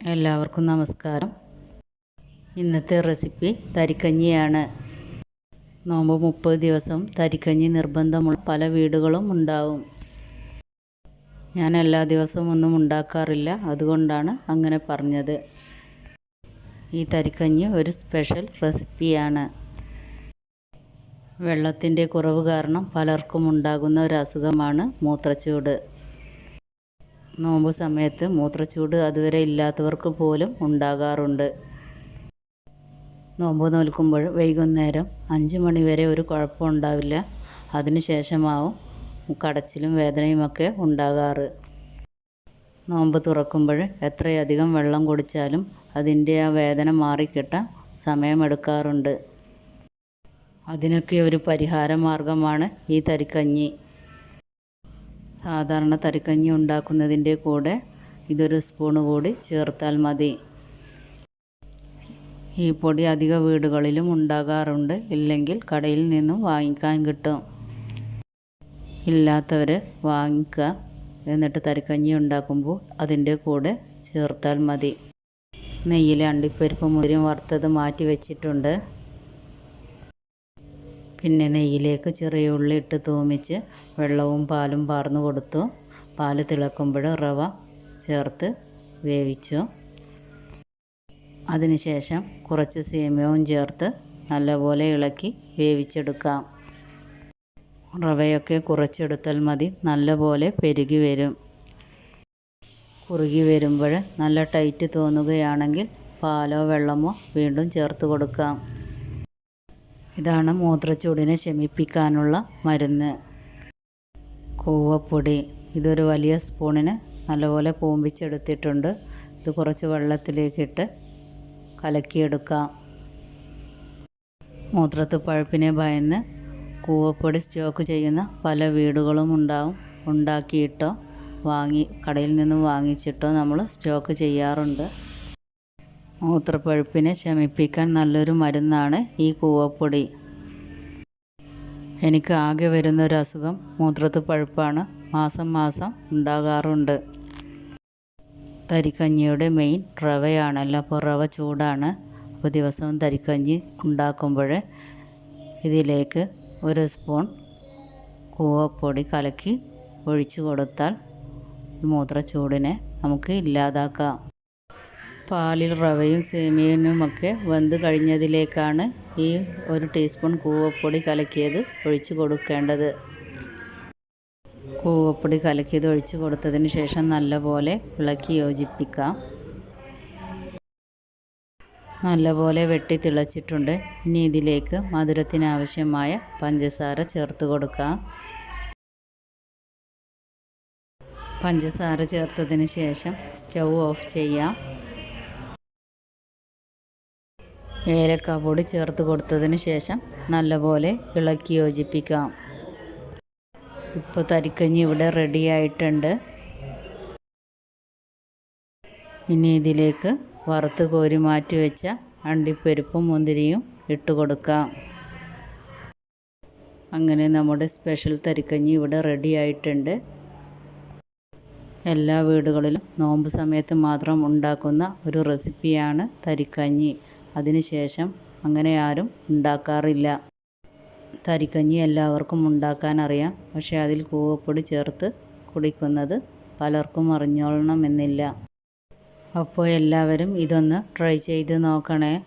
എല്ലാവർക്കും നമസ്കാരം. ഇന്നത്തെ റെസിപ്പി തരിക്കഞ്ഞിയാണ്. നോമ്പ് മുപ്പത് ദിവസം തരിക്കഞ്ഞി നിർബന്ധമുള്ള പല വീടുകളും ഉണ്ടാവും. ഞാൻ എല്ലാ ദിവസവും ഒന്നും ഉണ്ടാക്കാറില്ല അതുകൊണ്ടാണ് അങ്ങനെ പറഞ്ഞത്. ഈ തരിക്കഞ്ഞി ഒരു സ്പെഷ്യൽ റെസിപ്പിയാണ്. വെള്ളത്തിന്റെ കുറവ് കാരണം പലർക്കും ഉണ്ടാകുന്ന ഒരു അസുഖമാണ് മൂത്രച്ചൂട്. നോമ്പ് സമയത്ത് മൂത്രച്ചൂട് അതുവരെ ഇല്ലാത്തവർക്ക് പോലും ഉണ്ടാകാറുണ്ട്. നോമ്പ് നോൽക്കുമ്പോൾ വൈകുന്നേരം അഞ്ച് മണി വരെ ഒരു കുഴപ്പം ഉണ്ടാവില്ല. അതിനുശേഷമാവും കടച്ചിലും വേദനയുമൊക്കെ ഉണ്ടാകാറ്. നോമ്പ് തുറക്കുമ്പോൾ എത്രയധികം വെള്ളം കുടിച്ചാലും അതിന്റെ ആ വേദന മാറിക്കിട്ടാൻ സമയമെടുക്കാറുണ്ട്. അതിനൊക്കെ ഒരു പരിഹാര മാർഗമാണ് ഈ തരിക്കഞ്ഞി. സാധാരണ തരിക്കഞ്ഞി ഉണ്ടാക്കുന്നതിന്റെ കൂടെ ഇതൊരു സ്പൂണ് കൂടി ചേർത്താൽ മതി. ഈ പൊടി അധിക വീടുകളിലും ഉണ്ടാകാറുണ്ട്. ഇല്ലെങ്കിൽ കടയിൽ നിന്നും വാങ്ങിക്കാൻ കിട്ടും. ഇല്ലാത്തവർ വാങ്ങിക്കുക എന്നിട്ട് തരിക്കഞ്ഞി ഉണ്ടാക്കുമ്പോൾ അതിന്റെ കൂടെ ചേർത്താൽ മതി. നെയ്യിലെ അണ്ടിപ്പരിപ്പ് മുതിരും വറുത്തത് മാറ്റി വെച്ചിട്ടുണ്ട്. പിന്നെ നെയ്യിലേക്ക് ചെറിയ ഉള്ളി ഇട്ട് തൂമിച്ച് വെള്ളവും പാലും പാർന്ന് കൊടുത്തു. പാൽ തിളക്കുമ്പോൾ റവ ചേർത്ത് വേവിച്ചു. അതിനുശേഷം കുറച്ച് സേമിയവും ചേർത്ത് നല്ലപോലെ ഇളക്കി വേവിച്ചെടുക്കാം. റവയൊക്കെ കുറച്ചെടുത്താൽ മതി നല്ലപോലെ പെരുകി വരും. കുറുകി വരുമ്പോൾ നല്ല ടൈറ്റ് തോന്നുകയാണെങ്കിൽ പാലോ വെള്ളമോ വീണ്ടും ചേർത്ത് കൊടുക്കാം. ഇതാണ് മൂത്രച്ചൂടിനെ ശമിപ്പിക്കാനുള്ള മരുന്ന്. കൂവപ്പൊടി. ഇതൊരു വലിയ സ്പൂണിന് നല്ലപോലെ കൂമ്പിച്ചെടുത്തിട്ടുണ്ട്. ഇത് കുറച്ച് വെള്ളത്തിലേക്കിട്ട് കലക്കിയെടുക്കാം. മൂത്രത്ത് പഴുപ്പിനെ ഭയന്ന് കൂവപ്പൊടി സ്റ്റോക്ക് ചെയ്യുന്ന പല വീടുകളും ഉണ്ടാവും. ഉണ്ടാക്കിയിട്ടോ വാങ്ങി കടയിൽ നിന്നും വാങ്ങിച്ചിട്ടോ നമ്മൾ സ്റ്റോക്ക് ചെയ്യാറുണ്ട്. മൂത്രപ്പഴുപ്പിനെ ശമിപ്പിക്കാൻ നല്ലൊരു മരുന്നാണ് ഈ കൂവപ്പൊടി. എനിക്ക് ആകെ വരുന്ന ഒരു അസുഖം മൂത്രത്ത് പഴുപ്പാണ്. മാസം മാസം ഉണ്ടാകാറുണ്ട്. തരിക്കഞ്ഞിയുടെ മെയിൻ റവയാണല്ലോ. അപ്പോൾ റവ ചൂടാണ്. അപ്പോൾ ദിവസവും തരിക്കഞ്ഞി ഉണ്ടാക്കുമ്പോൾ ഇതിലേക്ക് ഒരു സ്പൂൺ കൂവപ്പൊടി കലക്കി ഒഴിച്ചു കൊടുത്താൽ മൂത്രച്ചൂടിനെ നമുക്ക് ഇല്ലാതാക്കാം. പാലിൽ റവയും സേമിയനുമൊക്കെ വെന്ത് കഴിഞ്ഞതിലേക്കാണ് ഈ ഒരു ടീസ്പൂൺ കൂവപ്പൊടി കലക്കിയത് ഒഴിച്ച് കൊടുക്കേണ്ടത്. കൂവപ്പൊടി കലക്കിയത് ഒഴിച്ച് കൊടുത്തതിന് ശേഷം നല്ലപോലെ ഇളക്കി യോജിപ്പിക്കാം. നല്ലപോലെ വെട്ടി തിളച്ചിട്ടുണ്ട്. ഇനി ഇതിലേക്ക് മധുരത്തിനാവശ്യമായ പഞ്ചസാര ചേർത്ത് കൊടുക്കാം. പഞ്ചസാര ചേർത്തതിന് ശേഷം സ്റ്റൗ ഓഫ് ചെയ്യാം. ഏലക്ക പൊടി ചേർത്ത് കൊടുത്തതിന് ശേഷം നല്ലപോലെ ഇളക്കി യോജിപ്പിക്കാം. ഇപ്പോൾ തരിക്കഞ്ഞി ഇവിടെ റെഡി ആയിട്ടുണ്ട്. ഇനി ഇതിലേക്ക് വറുത്ത് കോരി മാറ്റി വെച്ച അണ്ടിപ്പരിപ്പും മുന്തിരിയും ഇട്ട് കൊടുക്കാം. അങ്ങനെ നമ്മുടെ സ്പെഷ്യൽ തരിക്കഞ്ഞി ഇവിടെ റെഡി ആയിട്ടുണ്ട്. എല്ലാ വീടുകളിലും നോമ്പ് സമയത്ത് മാത്രം ഉണ്ടാക്കുന്ന ഒരു റെസിപ്പിയാണ് തരിക്കഞ്ഞി. അതിനുശേഷം അങ്ങനെ ആരും ഉണ്ടാക്കാറില്ല. തരിക്കഞ്ഞി എല്ലാവർക്കും ഉണ്ടാക്കാൻ അറിയാം. പക്ഷേ അതിൽ കൂവപ്പൊടി ചേർത്ത് കുടിക്കുന്നത് പലർക്കും അറിഞ്ഞോളണമെന്നില്ല. അപ്പോൾ എല്ലാവരും ഇതൊന്ന് ട്രൈ ചെയ്ത് നോക്കണേ.